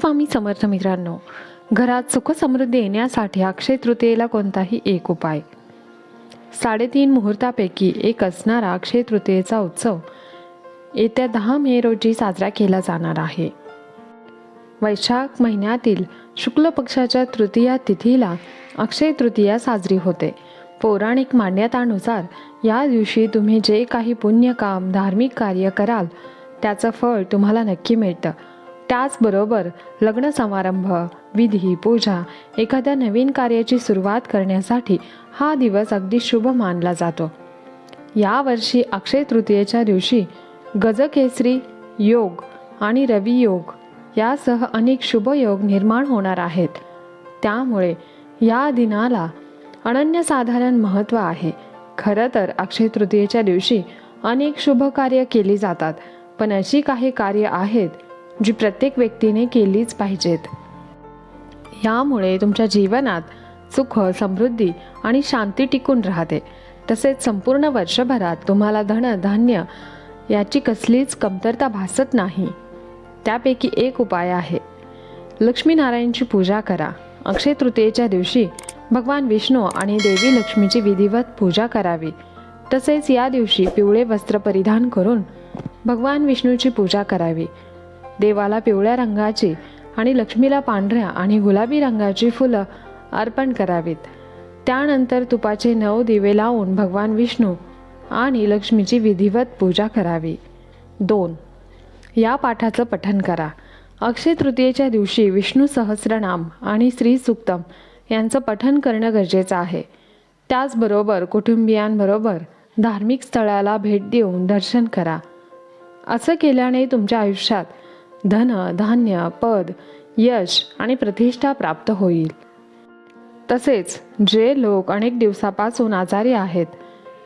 स्वामी समर्थ मित्रांनो घरात सुखसमृद्धी येण्यासाठी अक्षय तृतीयेला कोणताही एक उपाय? साडेतीन मुहूर्तापैकी एक असणारा अक्षय तृतीयेचा उत्सव येत्या दहा मे रोजी साजरा केला जाणार आहे. वैशाख महिन्यातील शुक्ल पक्षाच्या तृतीया तिथीला अक्षय तृतीया साजरी होते. पौराणिक मान्यतानुसार या दिवशी तुम्ही जे काही पुण्यकाम धार्मिक कार्य कराल त्याचं फळ तुम्हाला नक्की मिळतं. त्याचबरोबर लग्न समारंभ विधी पूजा एखाद्या नवीन कार्याची सुरुवात करण्यासाठी हा दिवस अगदी शुभ मानला जातो. यावर्षी अक्षय तृतीयेच्या दिवशी गजकेसरी योग आणि रवी योग यासह अनेक शुभयोग निर्माण होणार आहेत. त्यामुळे या दिनाला अनन्यसाधारण महत्त्व आहे. खरं तर अक्षय तृतीयेच्या दिवशी अनेक शुभ कार्य केली जातात पण अशी काही कार्य आहेत जी प्रत्येक व्यक्तीने केलीच पाहिजेत. यामुळे तुमच्या जीवनात सुख समृद्धी आणि शांती टिकून राहते. तसेच संपूर्ण वर्षभरात तुम्हाला धन धान्य याची कसलीच कमतरता भासत नाही. त्यापैकी एक उपाय आहे. लक्ष्मीनारायणची पूजा करा. अक्षय तृतीयेच्या दिवशी भगवान विष्णू आणि देवी लक्ष्मीची विधिवत पूजा करावी. तसेच या दिवशी पिवळे वस्त्र परिधान करून भगवान विष्णूची पूजा करावी. देवाला पिवळ्या रंगाची आणि लक्ष्मीला पांढऱ्या आणि गुलाबी रंगाची फुलं अर्पण करावीत. त्यानंतर तुपाचे नऊ दिवे लावून भगवान विष्णू आणि लक्ष्मीची विधिवत पूजा करावी. दोन. या पाठाचं पठन करा. अक्षय तृतीयेच्या दिवशी विष्णू सहस्रनाम आणि श्री सुक्तम यांचं पठन करणं गरजेचं आहे. त्याचबरोबर कुटुंबियांबरोबर धार्मिक स्थळाला भेट देऊन दर्शन करा. असं केल्याने तुमच्या आयुष्यात धन धान्य पद यश आणि प्रतिष्ठा प्राप्त होईल. तसेच जे लोक अनेक दिवसापासून आजारी आहेत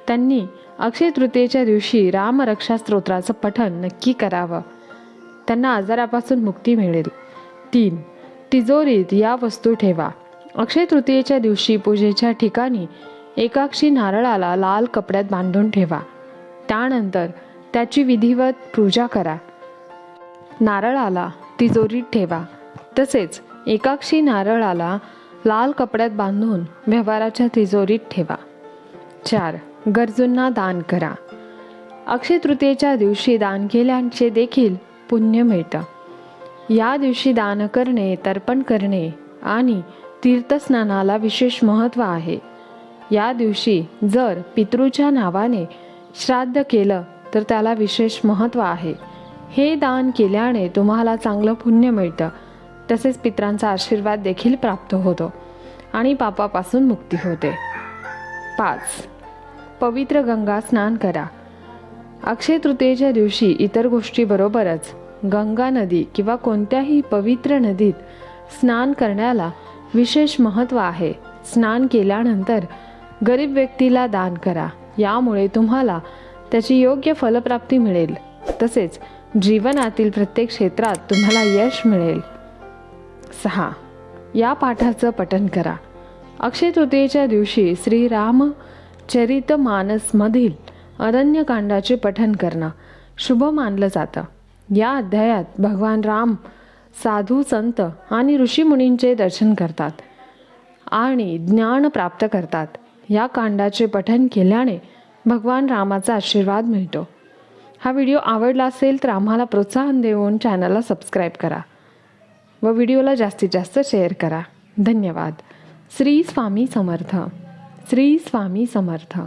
त्यांनी अक्षय तृतीयेच्या दिवशी रामरक्षा स्तोत्राचं पठण नक्की करावं. त्यांना आजारापासून मुक्ती मिळेल. तीन तिजोरीत या वस्तू ठेवा. अक्षय तृतीयेच्या दिवशी पूजेच्या ठिकाणी एकाक्षी नारळाला लाल कपड्यात बांधून ठेवा. त्यानंतर त्याची विधिवत पूजा करा. नारळाला तिजोरीत ठेवा. तसेच एकाक्षी नारळाला लाल कपड्यात बांधून व्यवहाराच्या तिजोरीत ठेवा. चार. गरजूंना दान करा. अक्षय तृतीयेच्या दिवशी दान केल्याचे देखील पुण्य मिळतं. या दिवशी दान करणे तर्पण करणे आणि तीर्थस्नानाला विशेष महत्त्व आहे. या दिवशी जर पितृच्या नावाने श्राद्ध केलं तर त्याला विशेष महत्त्व आहे. हे दान केल्याने तुम्हाला चांगलं पुण्य मिळतं. तसेच पित्रांचा आशीर्वाद देखील प्राप्त होतो आणि पापापासून मुक्ती होते. पाच. पवित्र गंगा स्नान करा. अक्षय तृतीयेच्या दिवशी इतर गोष्टीबरोबरच गंगा नदी किंवा कोणत्याही पवित्र नदीत स्नान करण्याला विशेष महत्त्व आहे. स्नान केल्यानंतर गरीब व्यक्तीला दान करा. यामुळे तुम्हाला त्याची योग्य फलप्राप्ती मिळेल. तसेच जीवनातील प्रत्येक क्षेत्रात तुम्हाला यश मिळेल. सहा. या पाठाचं पठन करा. अक्षय तृतीयेच्या दिवशी श्रीराम चरित मानसमधील अरण्यकांडाचे पठन करणं शुभ मानलं जातं. या अध्यायात भगवान राम साधू संत आणि ऋषीमुनींचे दर्शन करतात आणि ज्ञान प्राप्त करतात. या कांडाचे पठन केल्याने भगवान रामाचा आशीर्वाद मिळतो. हा व्हिडिओ आवडला असेल तर आम्हाला प्रोत्साहन देऊन चॅनलला सबस्क्राईब करा व व्हिडिओला जास्तीत जास्त शेअर करा. धन्यवाद. श्री स्वामी समर्थ. श्री स्वामी समर्थ.